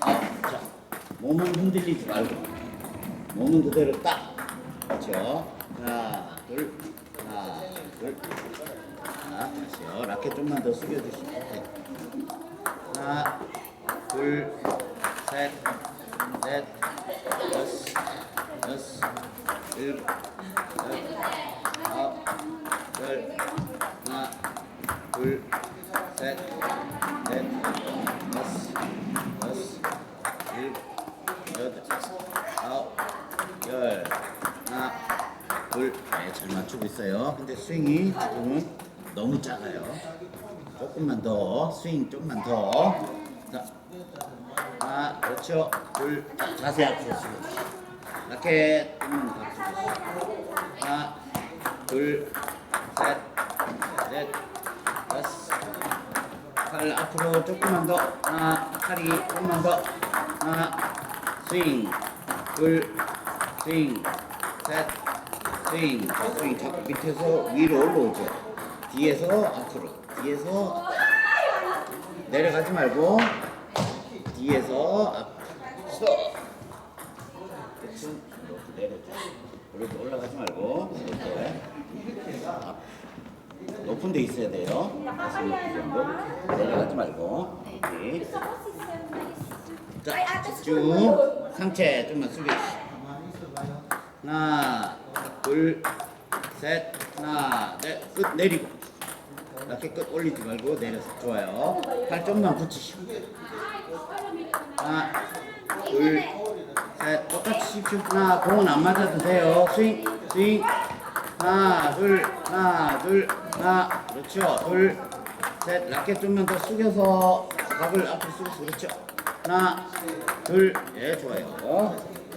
아홉. 자, 몸은 흔들리지 말고 몸은 그대로 딱. 그렇죠. 하나, 둘, 하나, 둘. 하나, 다시요. 라켓 좀만 더 숙여주시면 돼. 하나, 둘, 셋, 넷, 여섯, 여섯, 일곱, 여덟, 아홉, 열, 하나, 둘, 셋, 네, 잘 맞추고 있어요. 근데 스윙이 지금은 너무 작아요. 조금만 더, 스윙 조금만 더. 자, 하나, 그렇죠. 둘, 자, 자세 앞으로 숙여주시고. 라켓, 음. 하나, 둘, 셋, 넷, 다섯. 팔 앞으로 조금만 더. 하나, 팔이 조금만 더. 하나, 스윙, 둘, 스윙, 셋, 스윙. 자, 스윙 자꾸 밑에서 위로 올라오죠. 뒤에서 앞으로, 뒤에서 내려가지 말고 뒤에서 앞으로. 끝은 이렇게 내려줘. 이렇게 올라가지 말고 이렇게 앞. 높은 데 있어야 돼요. 내려가지 말고. 이렇게. 자, 집중. 상체 좀만 숙여. 하나, 둘, 셋, 하나, 넷, 끝 내리고. 라켓 끝 올리지 말고 내려서 좋아요. 팔 좀만 붙이시고. 하나, 둘, 셋, 똑같이 십시오. 하나, 공은 안 맞아도 돼요. 스윙, 스윙. 하나, 둘, 하나, 둘, 하나. 그렇죠. 둘, 셋. 라켓 좀만 더 숙여서 각을 앞으로 숙여서 그렇죠. 하나, 둘, 예, 좋아요.